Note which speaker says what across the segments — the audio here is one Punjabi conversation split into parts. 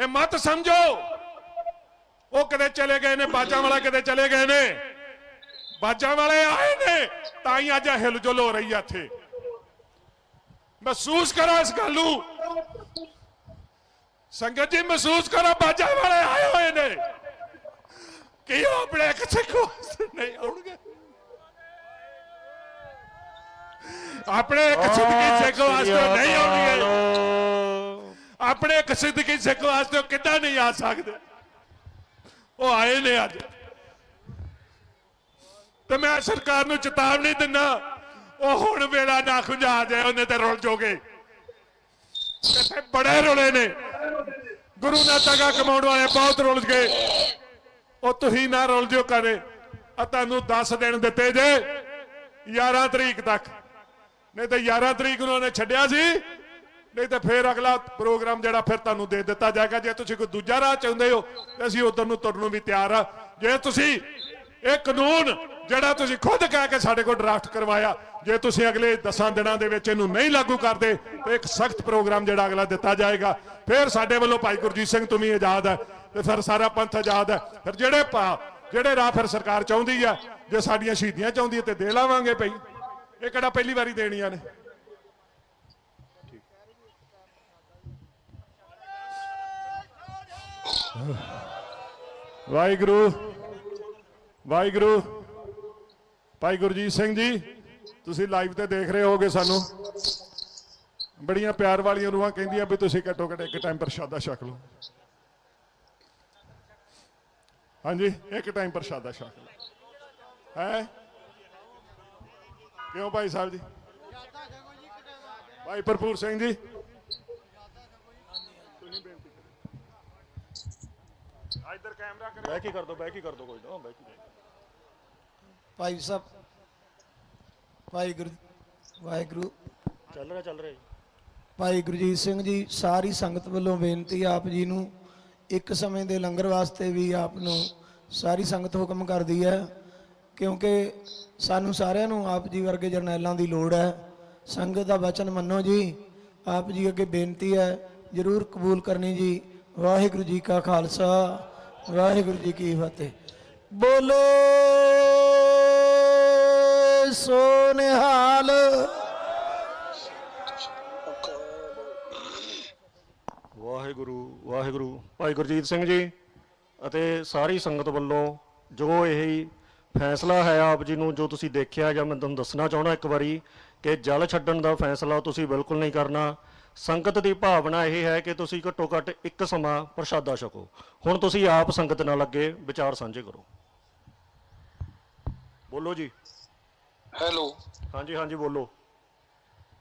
Speaker 1: ਇਹ ਮਤ ਸਮਝੋ। ਉਹ ਕਦੇ ਚਲੇ ਗਏ ਨੇ ਬਾਜਾਂ ਵਾਲਾ ਕਦੇ ਚਲੇ ਗਏ ਨੇ। ਬਾਜਾਂ ਵਾਲੇ ਆਏ ਨੇ ਤਾਂ ਹੀ ਅੱਜ ਹਿਲਜੁਲ ਹੋ ਰਹੀ ਆ ਇੱਥੇ। ਮਹਿਸੂਸ ਕਰੋ ਇਸ ਗੱਲ ਨੂੰ। ਸੰਗਤ ਜੀ ਮਹਿਸੂਸ ਕਰੋ ਬਾਜਾਂ ਵਾਲੇ ਆਏ ਹੋਏ ਨੇ। ਕਿ ਉਹ ਆਪਣੇ ਸਿੱਖ ਵਾਸਤੇ ਨਹੀਂ ਆਉਣਗੇ? ਆਪਣੇ ਇੱਕ ਸਿੱਧਕੀ ਸਿੱਖ ਵਾਸਤੇ ਨਹੀਂ ਆਉਣਗੇ। ਆਪਣੇ ਇੱਕ ਸਿੱਧਕੀ ਸਿੱਖ ਵਾਸਤੇ ਉਹ ਕਿੱਦਾਂ ਨਹੀਂ ਆ ਸਕਦੇ? ਉਹ ਆਏ ਨੇ ਅੱਜ। ਤੇ ਮੈਂ ਸਰਕਾਰ ਨੂੰ ਚੇਤਾਵਨੀ ਦਿੰਦਾ ਉਹ ਹੁਣ ਵੇਲਾ ਨਾ ਖੁੰਝਾ ਜਾਏ ਉਹਨੇ ਤੇ ਰੁਲ ਜੋਗੇ। ਕਿੱਥੇ ਬੜੇ ਰੁਲੇ ਨੇ। ਗੁਰੂ ਨਾਲ ਤਗਾ ਕਮਾਉਣ ਵਾਲੇ ਬਹੁਤ ਰੁਲ ਗਏ। ਉਹ ਤੁਸੀਂ ਨਾ ਰੁਲ ਜਿਓ ਕਰੇ ਆ ਤੁਹਾਨੂੰ 10 ਦਿਨ ਦਿੱਤੇ ਜੇ 11 ਤਰੀਕ ਤੱਕ। ਨਹੀਂ ਤਾਂ 11 ਤਰੀਕ ਨੂੰ ਉਹਨੇ ਛੱਡਿਆ ਸੀ। ਨਹੀਂ ਤਾਂ ਫਿਰ ਅਗਲਾ ਪ੍ਰੋਗਰਾਮ ਜਿਹੜਾ ਫਿਰ ਤੁਹਾਨੂੰ ਦੇ ਦਿੱਤਾ ਜਾਏਗਾ। ਜੇ ਤੁਸੀਂ ਕੋਈ ਦੂਜਾ ਰਾਹ ਚਾਹੁੰਦੇ ਹੋ, ਤੇ ਅਸੀਂ ਉਧਰ ਨੂੰ ਤੁਰਨ ਨੂੰ ਵੀ ਤਿਆਰ ਆ ਜੇ ਤੁਸੀਂ ਇਹ ਕਾਨੂੰਨ ਜਿਹੜਾ ਤੁਸੀਂ ਖੁਦ ਕਹਿ ਕੇ ਸਾਡੇ ਕੋਲ ਡਰਾਫਟ ਕਰਵਾਇਆ, ਜੇ ਤੁਸੀਂ ਅਗਲੇ 10 ਦਿਨਾਂ ਦੇ ਵਿੱਚ ਇਹਨੂੰ ਨਹੀਂ ਲਾਗੂ ਕਰਦੇ, ਤੇ ਇੱਕ ਸਖਤ ਪ੍ਰੋਗਰਾਮ ਜਿਹੜਾ ਅਗਲਾ ਦਿੱਤਾ ਜਾਏਗਾ। ਫਿਰ ਸਾਡੇ ਵੱਲੋਂ ਭਾਈ ਗੁਰਜੀਤ ਸਿੰਘ ਤੁਮੀ ਆਜ਼ਾਦ ਹੈ, ਤੇ ਫਿਰ ਸਾਰਾ ਪੰਥ ਆਜ਼ਾਦ ਹੈ। ਫਿਰ ਜਿਹੜੇ ਭਾ, ਜਿਹੜੇ ਰਾਹ ਫਿਰ ਸਰਕਾਰ ਚਾਹੁੰਦੀ ਆ ਜੇ ਸਾਡੀਆਂ ਸ਼ਹੀਦੀਆਂ ਚਾਹੁੰਦੀ ਹੈ ਤੇ ਦੇ ਲਾਵਾਂਗੇ ਭਈ। ਇਹ ਕਿਹੜਾ ਪਹਿਲੀ ਵਾਰੀ ਦੇਣੀਆਂ ਨੇ? ਵਾਹਿਗੁਰੂ ਵਾਹਿਗੁਰੂ। ਭਾਈ ਗੁਰਜੀਤ ਸਿੰਘ ਜੀ, ਤੁਸੀਂ ਲਾਈਵ ਤੇ ਦੇਖ ਰਹੇ ਹੋਗੇ ਸਾਨੂੰ। ਬੜੀਆਂ ਪਿਆਰ ਵਾਲੀਆਂ ਰੂਹਾਂ ਕਹਿੰਦੀਆਂ ਵੀ ਤੁਸੀਂ ਘੱਟੋ ਘੱਟ ਇੱਕ ਟਾਈਮ ਪ੍ਰਸ਼ਾਦਾ ਛਕ ਲਓ। ਹਾਂਜੀ, ਇੱਕ ਟਾਈਮ ਪ੍ਰਸ਼ਾਦਾ ਛਕ ਲਓ। ਹੈ? ਕਿਉਂ ਭਾਈ ਸਾਹਿਬ ਜੀ? ਭਾਈ ਭਰਪੂਰ ਸਿੰਘ ਜੀ ਇੱਧਰ ਕੈਮਰਾ ਕਰੇ
Speaker 2: ਬੈਕ ਹੀ ਕਰ ਦੋ ਬੈਕ ਹੀ ਕਰ ਦੋ ਕੋਈ ਨਾ ਬੈਕ ਹੀ ਕਰ
Speaker 3: ਭਾਈ ਸਾਹਿਬ ਵਾਹਿਗੁਰੂ ਵਾਹਿਗੁਰੂ।
Speaker 2: ਦਿਓ। ਚੱਲ ਰਿਹਾ ਚੱਲ ਰਿਹਾ ਜੀ।
Speaker 3: ਭਾਈ ਗੁਰਜੀਤ ਸਿੰਘ ਜੀ ਸਾਰੀ ਸੰਗਤ ਵੱਲੋਂ ਬੇਨਤੀ ਆਪ ਜੀ ਨੂੰ ਇੱਕ ਸਮੇਂ ਦੇ ਲੰਗਰ ਵਾਸਤੇ ਵੀ ਆਪ ਨੂੰ ਸਾਰੀ ਸੰਗਤ ਹੁਕਮ ਕਰਦੀ ਹੈ ਕਿਉਂਕਿ ਸਾਨੂੰ ਸਾਰਿਆਂ ਨੂੰ ਆਪ ਜੀ ਵਰਗੇ ਜਰਨੈਲਾਂ ਦੀ ਲੋੜ ਹੈ। ਸੰਗਤ ਦਾ ਵਚਨ ਮੰਨੋ ਜੀ ਆਪ ਜੀ ਅੱਗੇ ਬੇਨਤੀ ਹੈ ਜਰੂਰ ਕਬੂਲ ਕਰਨੀ ਜੀ। ਵਾਹਿਗੁਰੂ ਜੀ ਕਾ ਖਾਲਸਾ। ਵਾਹਿਗੁਰੂ ਜੀ ਕੀ ਫਤਿਹ। ਬੋਲੇ ਸੋ ਨਿਹਾਲ
Speaker 2: ਵਾਹਿਗੁਰੂ ਵਾਹਿਗੁਰੂ, ਭਾਈ ਗੁਰਜੀਤ ਸਿੰਘ ਜੀ ਅਤੇ ਸਾਰੀ ਸੰਗਤ ਵੱਲੋਂ ਜੋ ਇਹ ਫੈਸਲਾ ਹੈ ਆਪ ਜੀ ਨੂੰ, ਜੋ ਤੁਸੀਂ ਦੇਖਿਆ ਜਾਂ ਮੈਂ ਤੁਹਾਨੂੰ ਦੱਸਣਾ ਚਾਹੁੰਦਾ ਇੱਕ ਵਾਰੀ ਕਿ ਜਲ ਛੱਡਣ ਦਾ ਫੈਸਲਾ ਤੁਸੀਂ ਬਿਲਕੁਲ ਨਹੀਂ ਕਰਨਾ। ਸੰਗਤ ਦੀ ਭਾਵਨਾ ਇਹ ਹੈ ਕਿ ਤੁਸੀਂ ਘੱਟੋ ਘੱਟ ਇੱਕ ਸਮਾਂ ਪ੍ਰਸ਼ਾਦਾ ਛਕੋ। ਹੁਣ ਤੁਸੀਂ ਆਪ ਸੰਗਤ ਨਾਲ ਅੱਗੇ ਵਿਚਾਰ ਸਾਂਝੇ ਕਰੋ। ਬੋਲੋ ਜੀ।
Speaker 4: ਹੈਲੋ।
Speaker 2: ਹਾਂਜੀ ਹਾਂਜੀ ਬੋਲੋ।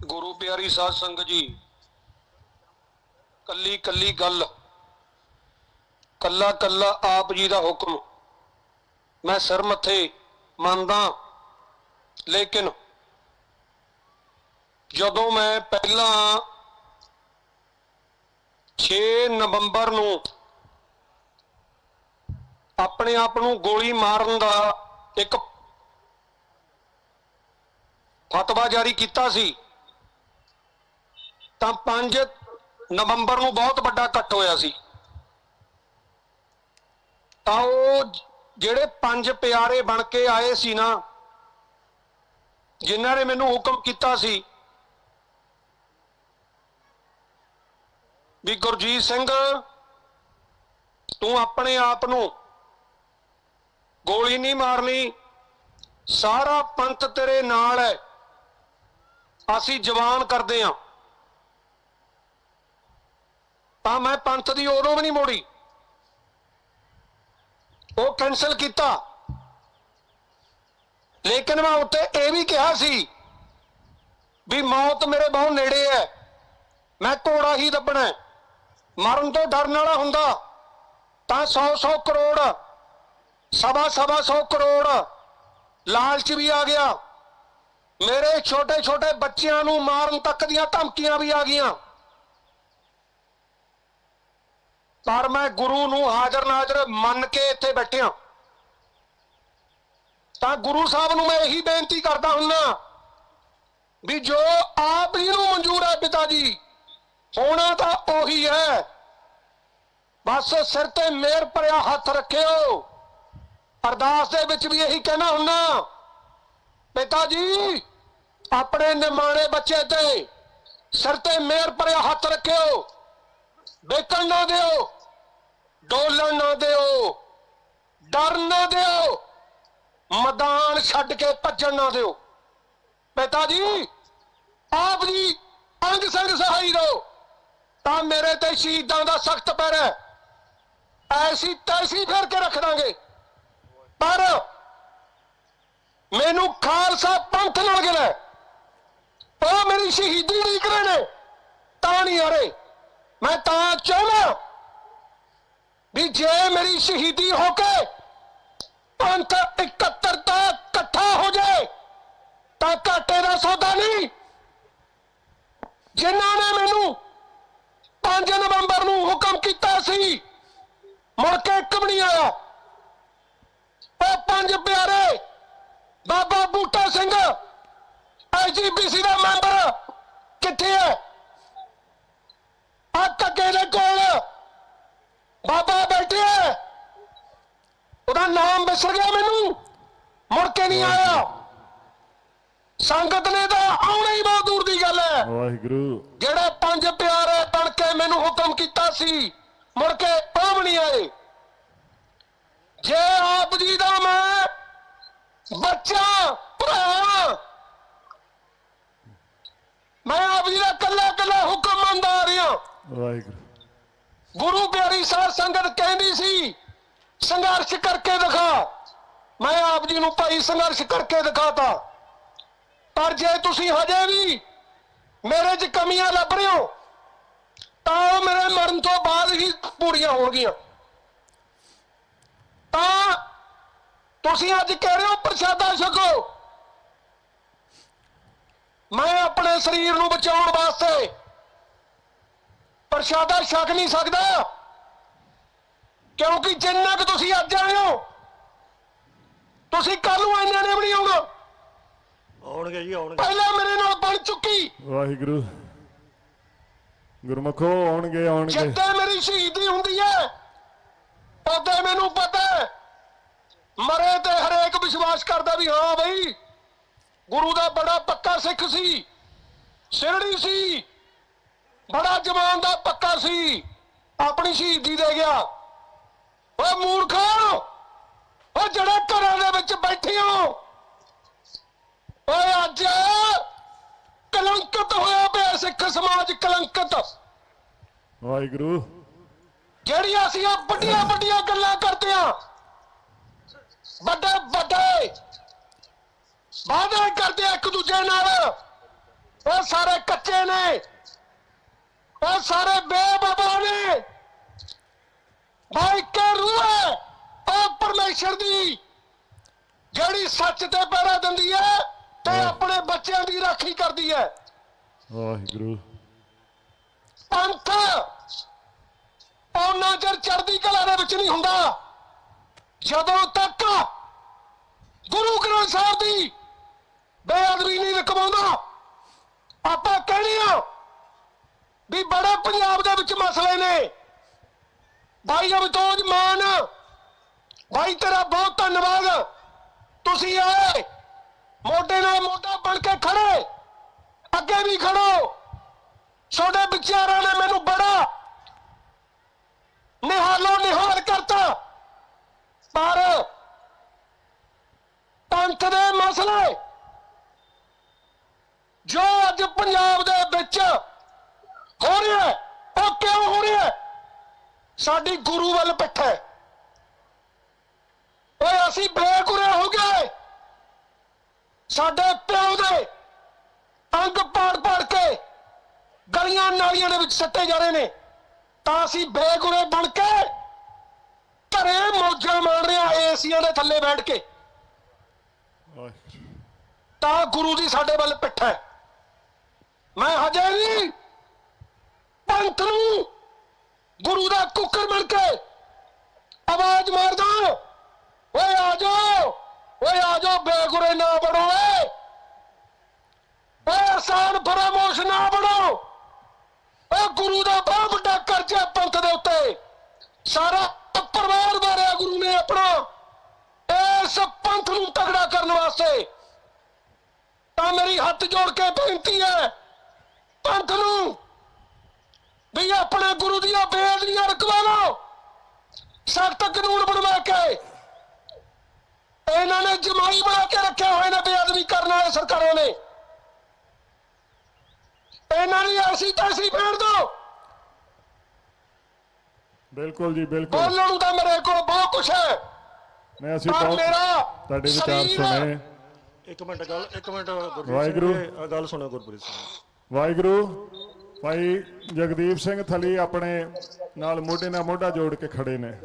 Speaker 4: ਗੁਰੂ ਪਿਆਰੀ ਸਾਧ ਸੰਗਤ ਜੀ ਕੱਲੀ ਕੱਲੀ ਗੱਲ ਕੱਲਾ ਕੱਲਾ ਆਪ ਜੀ ਦਾ ਹੁਕਮ। ਮੈਂ ਸਿਰ ਮੱਥੇ ਮੰਨਦਾ ਲੇਕਿਨ ਜਦੋਂ ਮੈਂ ਪਹਿਲਾਂ 6 ਨਵੰਬਰ ਨੂੰ ਆਪਣੇ ਆਪ ਨੂੰ ਗੋਲੀ ਮਾਰਨ ਦਾ ਇੱਕ ਫਤਵਾ ਜਾਰੀ ਕੀਤਾ ਸੀ। ਤਾਂ 5 ਨਵੰਬਰ ਨੂੰ ਬਹੁਤ ਵੱਡਾ ਇਕੱਠ ਹੋਇਆ ਸੀ। ਤਾਂ ਉਹ ਜਿਹੜੇ ਪੰਜ ਪਿਆਰੇ ਬਣ ਕੇ ਆਏ ਸੀ ਨਾ, ਜਿਨ੍ਹਾਂ ਨੇ ਮੈਨੂੰ ਹੁਕਮ ਕੀਤਾ ਸੀ ਵੀ ਗੁਰਜੀਤ ਸਿੰਘ, ਤੂੰ ਆਪਣੇ ਆਪ ਨੂੰ ਗੋਲੀ ਨਹੀਂ ਮਾਰਨੀ। ਸਾਰਾ ਪੰਥ ਤੇਰੇ ਨਾਲ ਹੈ। ਅਸੀਂ ਜਵਾਨ ਕਰਦੇ ਹਾਂ। ਤਾਂ ਮੈਂ ਪੰਥ ਦੀ ਉਦੋਂ ਵੀ ਨਹੀਂ ਮੋੜੀ। ਉਹ ਕੈਨਸਲ ਕੀਤਾ। ਲੇਕਿਨ ਮੈਂ ਉੱਤੇ ਇਹ ਵੀ ਕਿਹਾ ਸੀ ਵੀ ਮੌਤ ਮੇਰੇ ਬਹੁਤ ਨੇੜੇ ਹੈ। ਮੈਂ ਘੋੜਾ ਹੀ ਦੱਬਣਾ ਹੈ। ਮਰਨ ਤੋਂ ਡਰਨ ਵਾਲਾ ਹੁੰਦਾ। ਤਾਂ 100 100 ਕਰੋੜ, ਸਵਾ ਸਵਾ 100 ਕਰੋੜ ਲਾਲਚ ਵੀ ਆ ਗਿਆ। ਮੇਰੇ ਛੋਟੇ ਛੋਟੇ ਬੱਚਿਆਂ ਨੂੰ ਮਾਰਨ ਤੱਕ ਦੀਆਂ ਧਮਕੀਆਂ ਵੀ ਆ ਗਈਆਂ। ਪਰ ਮੈਂ ਗੁਰੂ ਨੂੰ ਹਾਜ਼ਰ ਨਾਜ਼ਰ ਮੰਨ ਕੇ ਇੱਥੇ ਬੈਠਿਆ। ਤਾਂ ਗੁਰੂ ਸਾਹਿਬ ਨੂੰ ਮੈਂ ਇਹੀ ਬੇਨਤੀ ਕਰਦਾ ਹੁੰਨਾ ਵੀ ਜੋ ਆਪ ਹੀ ਨੂੰ ਮਨਜ਼ੂਰ ਹੈ ਪਿਤਾ ਜੀ ਹੋਣਾ ਤਾਂ ਉਹੀ ਹੈ। ਬਸ ਸਿਰ ਤੇ ਮੇਰ ਭਰਿਆ ਹੱਥ ਰੱਖਿਓ। ਅਰਦਾਸ ਦੇ ਵਿੱਚ ਵੀ ਇਹੀ ਕਹਿਣਾ ਹੁੰਨਾ ਪਿਤਾ ਜੀ, ਆਪਣੇ ਨਿਮਾਣੇ ਬੱਚੇ ਤੇ ਸਿਰ ਤੇ ਮੇਰ ਭਰਿਆ ਹੱਥ ਰੱਖਿਓ। ਵੇਚਣ ਨਾ ਦਿਓ, ਡੋਲਣ ਨਾ ਦਿਓ, ਡਰ ਨਾ ਦਿਓ, ਮੈਦਾਨ ਛੱਡ ਕੇ ਭੱਜਣ ਨਾ ਦਿਓ। ਪਿਤਾ ਜੀ, ਆਪ ਜੀ ਅੰਗ ਸੰਗ ਸਹਾਈ ਰਹੋ। ਤਾਂ ਮੇਰੇ ਤੇ ਸ਼ਹੀਦਾਂ ਦਾ ਸਖਤ ਪੈਰ ਹੈ। ਐਸੀ ਤੈਸੀ ਫੇਰ ਕੇ ਰੱਖ ਦਾਂਗੇ। ਪਰ ਮੈਨੂੰ ਖਾਲਸਾ ਪੰਥ ਨਾਲ ਗਿਲਾ ਉਹ ਮੇਰੀ ਸ਼ਹੀਦੀ ਨਹੀਂ ਕਰੇ ਤਾਂ ਨਹੀਂ ਹਰੇ। ਮੈਂ ਤਾਂ ਚਾਹੁੰਦਾ ਵੀ ਜੇ ਮੇਰੀ ਸ਼ਹੀਦੀ ਹੋ ਕੇ ਪੰਥ ਇਕੱਤਰਤਾ ਇਕੱਠਾ ਹੋ ਜਾਏ, ਤਾਂ ਘਾਟੇ ਦਾ ਸੌਦਾ ਨਹੀਂ। ਜਿਨ੍ਹਾਂ ਨੇ ਮੈਨੂੰ 5 ਨਵੰਬਰ ਨੂੰ ਹੁਕਮ ਕੀਤਾ ਸੀ। ਮੁੜ ਕੇ ਇੱਕ ਵੀ ਨਹੀਂ ਆਇਆ। ਉਹ ਪੰਜ ਪਿਆਰੇ ਬਾਬਾ ਬੂਟਾ ਸਿੰਘ ਐਜੀਪੀਸੀ ਦਾ ਮੈਂਬਰ ਕਿੱਥੇ ਹੈ? ਆ ਧੱਕੇ ਦੇ ਕੋਲ। ਬਾਬਾ ਬੈਠੇ ਹੈ। ਉਹਦਾ ਨਾਮ ਵਿਸਰ ਗਿਆ ਮੈਨੂੰ। ਮੁੜ ਕੇ ਨਹੀਂ ਆਇਆ। ਸੰਗਤ ਨੇ ਤਾਂ ਆਉਣਾ ਹੀ ਬਹੁਤ ਦੂਰ ਦੀ ਗੱਲ ਹੈ।
Speaker 1: ਵਾਹਿਗੁਰੂ।
Speaker 4: ਜਿਹੜੇ ਪੰਜ ਪਿਆਰੇ ਕੇ ਮੈਨੂੰ ਹੁਕਮ ਕੀਤਾ ਸੀ ਮੁੜ ਕੇ ਉਹ ਨਹੀਂ ਆਏ। ਜੇ ਆਪ ਜੀ ਦਾ ਮੈਂ ਬੱਚਾ ਭਰਾ ਮੈਂ ਆਪ ਜੀ ਦਾ ਕੱਲਾ ਕੱਲਾ ਹੁਕਮ ਮੰਨਦਾ ਆ ਰਿਹਾ।
Speaker 1: ਵਾਹਿਗੁਰੂ।
Speaker 4: ਗੁਰੂ ਪਿਆਰੀ ਸਾਧ ਸੰਗਤ ਕਹਿੰਦੀ ਸੀ ਸੰਘਰਸ਼ ਕਰਕੇ ਦਿਖਾ। ਮੈਂ ਆਪ ਜੀ ਨੂੰ ਭਾਈ ਸੰਘਰਸ਼ ਕਰਕੇ ਦਿਖਾਤਾ। ਪਰ ਜੇ ਤੁਸੀਂ ਹਜੇ ਵੀ ਮੇਰੇ 'ਚ ਕਮੀਆਂ ਲੱਭ ਰਹੇ ਹੋ ਤਾਂ ਉਹ ਮੇਰੇ ਮਰਨ ਤੋਂ ਬਾਅਦ ਹੀ ਪੂਰੀਆਂ ਹੋਣਗੀਆਂ। ਤਾਂ ਤੁਸੀਂ ਅੱਜ ਕਹਿ ਰਹੇ ਹੋ ਪ੍ਰਸ਼ਾਦਾ ਛਕੋ। ਮੈਂ ਆਪਣੇ ਸਰੀਰ ਨੂੰ ਬਚਾਉਣ ਵਾਸਤੇ ਪ੍ਰਸ਼ਾਦਾ ਛਕ ਨਹੀਂ ਸਕਦਾ। ਕਿਉਂਕਿ ਜਿੰਨਾ ਕਿ ਤੁਸੀਂ ਅੱਜ ਆਏ ਹੋ ਤੁਸੀਂ ਕੱਲ ਨੂੰ ਇੰਨੇ ਨੇ ਵੀ ਨਹੀਂ ਆਉਣਾ
Speaker 2: ਆਉਣਗੇ ਜੀ ਆਉਣਗੇ।
Speaker 4: ਪਹਿਲਾਂ ਮੇਰੇ ਨਾਲ ਬਣ ਚੁੱਕੀ।
Speaker 1: ਵਾਹਿਗੁਰੂ। ਗੁਰਮਖੋ ਆਉਣਗੇ ਆਉਣਗੇ।
Speaker 4: ਜਿੱਦੇ ਮੇਰੀ ਸ਼ਹੀਦੀ ਹੁੰਦੀ ਹੈ ਉਦੋਂ ਮੈਨੂੰ, ਪਤਾ ਮਰੇ ਤੇ ਹਰੇਕ ਵਿਸ਼ਵਾਸ ਕਰਦਾ ਵੀ ਹਾਂ ਬਈ, ਗੁਰੂ ਦਾ ਬੜਾ ਪੱਕਾ ਸਿੱਖ ਸੀ, ਸਿਰੜੀ ਸੀ, ਬੜਾ ਜਵਾਨ ਦਾ ਪੱਕਾ ਸੀ, ਆਪਣੀ ਸ਼ਹੀਦੀ ਦੇ ਗਿਆ। ਓਏ ਮੂਰਖੋ, ਓ ਜਿਹੜੇ ਘਰਾਂ ਦੇ ਵਿੱਚ ਬੈਠੇ ਹੋ, ਓਏ ਅੱਜ ਕਲੰਕਿਤ ਹੋਇਆ ਪਿਆ ਸਿੱਖ ਸਮਾਜ ਕਲੰਕਿਤ।
Speaker 1: ਵਾਹਿਗੁਰੂ।
Speaker 4: ਜਿਹੜੀਆਂ ਅਸੀਂ ਆਹ ਵੱਡੀਆਂ ਵੱਡੀਆਂ ਗੱਲਾਂ ਕਰਦੇ ਆ ਵੱਡੇ ਵੱਡੇ ਵਾਅਦੇ ਕਰਦੇ ਆ ਇੱਕ ਦੂਜੇ ਨਾਲ। ਉਹ ਸਾਰੇ ਕੱਚੇ ਨੇ ਉਹ ਸਾਰੇ ਬੇਬਬਾ ਨੇ। ਭਾਈ ਕੇ ਰੂਹ ਉਹ ਪਰਮੇਸ਼ਰ ਦੀ ਜਿਹੜੀ ਸੱਚ ਤੇ ਪਹਿਰਾ ਦਿੰਦੀ ਹੈ। ਤੇ ਆਪਣੇ ਬੱਚਿਆਂ ਦੀ ਰਾਖੀ ਕਰਦੀ ਹੈ।
Speaker 1: ਵਾਹਿਗੁਰੂ।
Speaker 4: ਪੰਥ ਉਹਨਾਂ ਚਿਰ ਚੜ੍ਹਦੀ ਕਲਾ ਦੇ ਵਿੱਚ ਨਹੀਂ ਹੁੰਦਾ। ਜਦੋਂ ਤੱਕ ਗੁਰੂ ਗ੍ਰੰਥ ਸਾਹਿਬ ਦੀ ਬੇਅਦਬੀ ਨਹੀਂ ਰਕਵਾਉਂਦਾ ਆਪਾਂ ਕਹਿੰਦੇ ਆ ਵੀ ਬੜੇ ਪੰਜਾਬ ਦੇ ਵਿੱਚ ਮਸਲੇ ਨੇ। ਭਾਈ ਅਮਤੋਜ ਮਾਨ ਭਾਈ ਤੇਰਾ ਬਹੁਤ ਧੰਨਵਾਦ। ਤੁਸੀਂ ਆਏ ਮੋਢੇ ਨਾਲ ਮੋਢਾ ਬਣ ਕੇ ਖੜੇ। ਅੱਗੇ ਵੀ ਖੜੋ। ਛੋਟੇ ਵਿਚਾਰਾਂ ਨੇ ਮੈਨੂੰ ਬੜਾ ਨਿਹਾਲੋ, ਨਿਹਾਲ ਕਰਤਾ। ਪਰ ਪੰਥ ਦੇ ਮਸਲੇ ਜੋ ਅੱਜ ਪੰਜਾਬ ਦੇ ਵਿੱਚ ਹੋ ਰਿਹਾ ਉਹ ਕਿਉਂ ਹੋ ਰਿਹਾ ਸਾਡੀ ਗੁਰੂ ਵੱਲ ਪਿੱਠ ਹੈ। ਓਏ, ਅਸੀਂ ਬੇਗੁਰੇ ਹੋ ਗਏ। ਸਾਡੇ ਪਿਓ ਦੇ ਅੰਗ ਪਾੜ ਪਾੜ ਕੇ ਗਲੀਆਂ ਨਾਲੀਆਂ ਦੇ ਵਿੱਚ ਸੱਟੇ ਜਾ ਰਹੇ ਨੇ। ਤਾਂ ਅਸੀਂ ਬੇਗੁਰੇ ਬਣ ਕੇ ਘਰੇ ਮੌਜਾਂ ਮਾਣ ਰਹੇ ਏਸੀਆਂ ਦੇ ਥੱਲੇ ਬੈਠ ਕੇ। ਤਾਂ ਗੁਰੂ ਜੀ ਸਾਡੇ ਵੱਲ ਪਿੱਠਾ ਮੈਂ ਹਜੇ ਵੀ ਪੰਥ ਨੂੰ ਗੁਰੂ ਦਾ ਕੁੱਕਰ ਬਣ ਕੇ ਆਵਾਜ਼ ਮਾਰਦਾ ਓਏ ਆ ਜਾਓ। ਓਏ ਆ ਜਾਓ, ਬੇਗੁਰੇ ਨਾ ਬਣੋ, ਓਏ। ਓਏ ਆਸਾਨ ਫਰਾਮੋਸ਼ ਨਾ ਬਣੋ। ਓ ਗੁਰੂ ਦਾ ਬਹੁਤ ਵੱਡਾ ਕਰਜ਼ਾ ਪੰਥ ਦੇ ਉੱਤੇ। ਸਾਰਾ ਪਰਿਵਾਰ ਮਾਰਿਆ ਗੁਰੂ ਨੇ ਆਪਣਾ। ਇਸ ਪੰਥ ਨੂੰ ਤਗੜਾ ਕਰਨ ਵਾਸਤੇ। ਤਾਂ ਮੇਰੀ ਹੱਥ ਜੋੜ ਕੇ ਬੇਨਤੀ ਹੈ, ਪੰਥ ਨੂੰ ਵੀ ਆਪਣੇ ਗੁਰੂ ਦੀਆਂ ਬੇਅਦਬੀਆਂ ਰਕਵਾ ਲਓ। ਸਖਤ ਕਾਨੂੰਨ ਬਣਵਾ ਕੇ ਜਮਾਈ ਬਣਾ ਕੇ ਰੱਖੇ ਹੋਏ ਨੇ ਬੇਅਦਬੀ ਕਰਨ ਵਾਲੇ ਸਰਕਾਰਾਂ ਨੇ। ਇਹਨਾਂ ਦੀ ਐਸੀ ਤੈਸੀ ਫੇਰ ਦੋ।
Speaker 1: ਬਿਲਕੁਲ ਜੀ ਬਿਲਕੁਲ।
Speaker 4: ਬੋਲਣ ਨੂੰ ਤਾਂ ਮੇਰੇ ਕੋਲ ਬਹੁਤ ਕੁਛ ਹੈ।
Speaker 1: ਮੈਂ ਅਸੀਂ ਬਹੁਤ
Speaker 4: ਮੇਰਾ
Speaker 1: ਤੁਹਾਡੇ ਵਿਚਾਰ ਸੁਣੇ।
Speaker 2: ਇੱਕ ਮਿੰਟ ਗੱਲ ਇੱਕ ਮਿੰਟ
Speaker 1: ਵਾਹਿਗੁਰੂ।
Speaker 2: ਗੱਲ ਸੁਣੋ ਗੁਰਪ੍ਰੀਤ ਸਿੰਘ।
Speaker 1: ਵਾਹਿਗੁਰੂ। ਭਾਈ ਜਗਦੀਪ ਸਿੰਘ ਥਲੀ ਆਪਣੇ ਨਾਲ ਮੋਢੇ ਨਾਲ ਮੋਢਾ ਜੋੜ ਕੇ ਖੜੇ ਨੇ।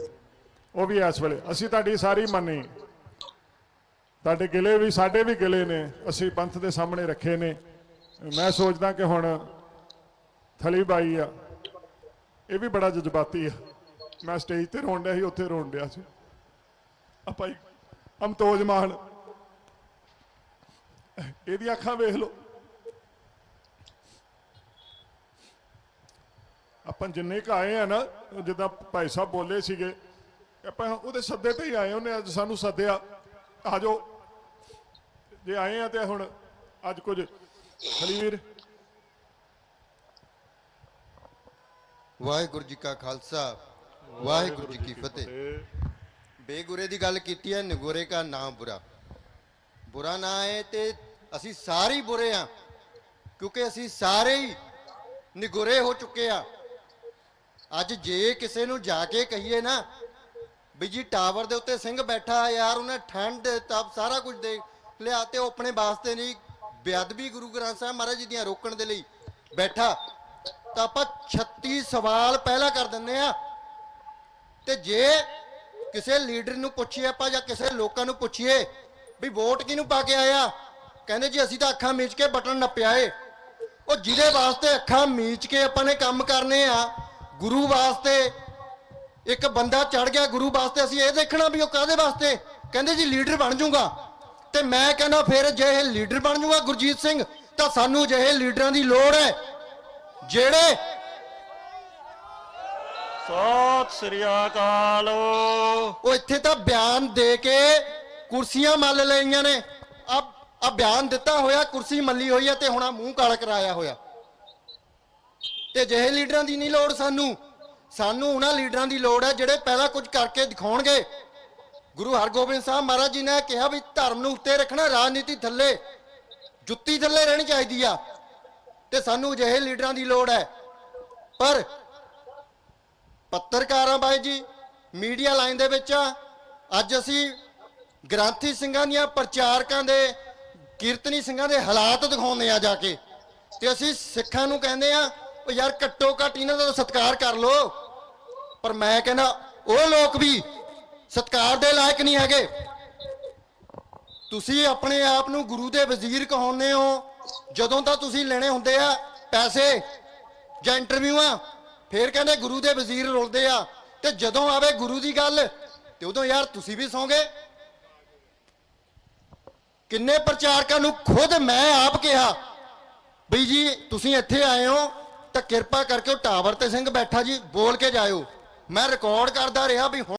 Speaker 1: ਉਹ ਵੀ ਇਸ ਵੇਲੇ ਅਸੀਂ ਤੁਹਾਡੀ ਸਾਰੀ ਮੰਨੀ। ਤੁਹਾਡੇ ਗਿਲੇ ਵੀ, ਸਾਡੇ ਵੀ ਗਿਲੇ ਨੇ। ਅਸੀਂ ਪੰਥ ਦੇ ਸਾਹਮਣੇ ਰੱਖੇ ਨੇ। ਮੈਂ ਸੋਚਦਾ ਕਿ ਹੁਣ ਥਲੀ ਬਾਈ ਆ। ਇਹ ਵੀ ਬੜਾ ਜਜ਼ਬਾਤੀ ਆ। ਮੈਂ ਸਟੇਜ ਤੇ ਰੋਣ ਡਿਆ ਸੀ, ਉੱਥੇ ਰੋਣ ਡਿਆ ਸੀ। ਆ ਭਾਈ ਅਮਤੋਜ ਮਾਨ ਇਹਦੀ ਅੱਖਾਂ ਵੇਖ ਲਓ। ਆਪਾਂ ਜਿੰਨੇ ਕ ਆਏ ਆ ਨਾ, ਜਿੱਦਾਂ ਭਾਈ ਸਾਹਿਬ ਬੋਲੇ ਸੀਗੇ, ਆਪਾਂ ਉਹਦੇ ਸੱਦੇ ਤੇ ਹੀ ਆਏ ਉਹਨੇ ਅੱਜ ਸਾਨੂੰ ਸੱਦਿਆ, ਆ ਜਾਓ। ਜੇ ਆਏ ਆ ਤੇ ਹੁਣ ਅੱਜ ਕੁਝ ਖਲੀਵੀਰ
Speaker 5: ਵਾਹਿਗੁਰੂ ਜੀ ਕਾ ਖਾਲਸਾ, ਵਾਹਿਗੁਰੂ ਜੀ ਕੀ ਫਤਿਹ। ਬੇਗੁਰੇ ਦੀ ਗੱਲ ਕੀਤੀ ਹੈ, ਨਿਗੋਰੇ ਕਾ ਨਾਮ ਬੁਰਾ। ਬੁਰਾ ਨਾ ਹੈ ਤੇ ਅਸੀਂ ਸਾਰੇ ਹੀ ਬੁਰੇ ਆ, ਕਿਉਂਕਿ ਅਸੀਂ ਸਾਰੇ ਹੀ ਨਿਗੁਰੇ ਹੋ ਚੁੱਕੇ ਆ। ਅੱਜ ਜੇ ਕਿਸੇ ਨੂੰ ਜਾ ਕੇ ਕਹੀਏ ਨਾ, ਵੀ ਜੀ ਟਾਵਰ ਦੇ ਉੱਤੇ ਸਿੰਘ ਬੈਠਾ ਯਾਰ, ਉਹਨੇ ਠੰਡ, ਤਪ ਸਾਰਾ ਕੁਝ ਦੇ ਲਿਆ ਤੇ ਉਹ ਆਪਣੇ ਵਾਸਤੇ ਨਹੀਂ, ਬੇਅਦਬੀ ਗੁਰੂ ਗ੍ਰੰਥ ਸਾਹਿਬ ਮਹਾਰਾਜ ਜੀ ਦੀਆਂ ਰੋਕਣ ਦੇ ਲਈ ਬੈਠਾ। ਤਾਂ ਆਪਾਂ 36 ਸਵਾਲ ਪਹਿਲਾਂ ਕਰ ਦਿੰਦੇ ਆ ਤੇ ਜੇ ਕਿਸੇ ਲੀਡਰ ਨੂੰ ਪੁੱਛੀਏ ਆਪਾਂ ਜਾਂ ਕਿਸੇ ਲੋਕਾਂ ਨੂੰ ਪੁੱਛੀਏ ਵੀ ਵੋਟ ਕਿਹਨੂੰ ਪਾ ਕੇ ਆਇਆ? ਕਹਿੰਦੇ ਜੀ ਅਸੀਂ ਤਾਂ ਅੱਖਾਂ ਮੀਚ ਕੇ ਬਟਨ ਨੱਪਿਆ ਏ। ਉਹ ਜਿਹਦੇ ਵਾਸਤੇ ਅੱਖਾਂ ਮੀਚ ਕੇ ਆਪਾਂ ਨੇ ਕੰਮ ਕਰਨੇ ਆ, ਗੁਰੂ ਵਾਸਤੇ ਇੱਕ ਬੰਦਾ ਚੜ ਗਿਆ, ਗੁਰੂ ਵਾਸਤੇ ਅਸੀਂ ਇਹ ਦੇਖਣਾ ਵੀ ਉਹ ਕਾਦੇ ਵਾਸਤੇ? ਕਹਿੰਦੇ ਜੀ ਲੀਡਰ ਬਣ ਜਾਊਗਾ ਤੇ ਮੈਂ ਕਹਿੰਦਾ ਫਿਰ ਜੇ ਇਹ ਲੀਡਰ ਬਣ ਜਾਊਗਾ ਗੁਰਜੀਤ ਸਿੰਘ ਤਾਂ ਸਾਨੂੰ ਜਿਹੇ ਲੀਡਰਾਂ ਦੀ ਲੋੜ ਹੈ। ਜਿਹੜੇ
Speaker 2: ਸਤਿ ਸ੍ਰੀ ਅਕਾਲ।
Speaker 5: ਉਹ ਇੱਥੇ ਤਾਂ ਬਿਆਨ ਦੇ ਕੇ ਕੁਰਸੀਆਂ ਮੱਲ ਲਈਆਂ ਨੇ। ਆ ਆ ਬਿਆਨ ਦਿੱਤਾ ਹੋਇਆ ਕੁਰਸੀ ਮੱਲੀ ਹੋਈ ਹੈ ਤੇ ਹੁਣ ਆ ਮੂੰਹ ਕਾਲਾ ਕਰਾਇਆ ਹੋਇਆ। ਤੇ ਜਿਹੇ ਲੀਡਰਾਂ ਦੀ ਨਹੀਂ ਲੋੜ ਸਾਨੂੰ। ਸਾਨੂੰ ਉਹਨਾਂ ਲੀਡਰਾਂ ਦੀ ਲੋੜ ਹੈ ਜਿਹੜੇ ਪਹਿਲਾਂ ਕੁਝ ਕਰਕੇ ਦਿਖਾਉਣਗੇ। ਗੁਰੂ ਹਰਗੋਬਿੰਦ ਸਾਹਿਬ ਮਹਾਰਾਜ ਜੀ ਨੇ ਕਿਹਾ ਵੀ ਧਰਮ ਨੂੰ ਉੱਤੇ ਰੱਖਣਾ, ਰਾਜਨੀਤੀ ਥੱਲੇ, ਜੁੱਤੀ ਥੱਲੇ ਰਹਿਣੀ ਚਾਹੀਦੀ ਆ। ਤੇ ਸਾਨੂੰ ਅਜਿਹੇ ਲੀਡਰਾਂ ਦੀ ਲੋੜ ਹੈ। ਪਰ ਪੱਤਰਕਾਰਾਂ ਬਾਈ ਜੀ, ਮੀਡੀਆ ਲਾਈਨ ਦੇ ਵਿੱਚ ਆ। ਅੱਜ ਅਸੀਂ ਗ੍ਰਾਂਥੀ ਸਿੰਘਾਂ ਦੀਆਂ ਪ੍ਰਚਾਰਕਾਂ ਦੇ, ਕੀਰਤਨੀ ਸਿੰਘਾਂ ਦੇ ਹਾਲਾਤ ਦਿਖਾਉਂਦੇ ਆ ਜਾ ਕੇ। ਤੇ ਅਸੀਂ ਸਿੱਖਾਂ ਨੂੰ ਕਹਿੰਦੇ ਆ ਉਹ ਯਾਰ ਘੱਟੋ ਘੱਟ ਇਹਨਾਂ ਦਾ ਤਾਂ ਸਤਿਕਾਰ ਕਰ ਲੋ ਪਰ ਮੈਂ ਕਹਿੰਦਾ, ਉਹ ਲੋਕ ਵੀ ਸਤਿਕਾਰ ਦੇ ਲਾਇਕ ਨਹੀਂ ਹੈਗੇ। ਤੁਸੀਂ ਆਪਣੇ ਆਪ ਨੂੰ ਗੁਰੂ ਦੇ ਵਜ਼ੀਰ ਕਹਾਉਂਦੇ ਹੋ। ਜਦੋਂ ਤਾਂ ਤੁਸੀਂ ਲੈਣੇ ਹੁੰਦੇ ਆ ਪੈਸੇ ਜਾਂ ਇੰਟਰਵਿਊਆਂ ਫੇਰ ਕਹਿੰਦੇ ਗੁਰੂ ਦੇ ਵਜ਼ੀਰ ਰੁਲਦੇ ਆ। ਤੇ ਜਦੋਂ ਆਵੇ ਗੁਰੂ ਦੀ ਗੱਲ, ਤੇ ਉਦੋਂ ਯਾਰ ਤੁਸੀਂ ਵੀ ਸੌਂਗੇ। ਕਿੰਨੇ ਪ੍ਰਚਾਰਕਾਂ ਨੂੰ ਖੁਦ ਮੈਂ ਆਪ ਕਿਹਾ ਬਈ ਜੀ ਤੁਸੀਂ ਇੱਥੇ ਆਏ ਹੋ, ਤਾਂ ਕਿਰਪਾ ਕਰਕੇ ਉਹ ਟਾਵਰ ਤੇ ਸਿੰਘ ਬੈਠਾ ਜੀ, ਬੋਲ ਕੇ ਜਾਇਓ। ਮੈਂ ਰਿਕਾਰਡ ਕਰਦਾ ਰਿਹਾ ਵੀ ਹੁਣ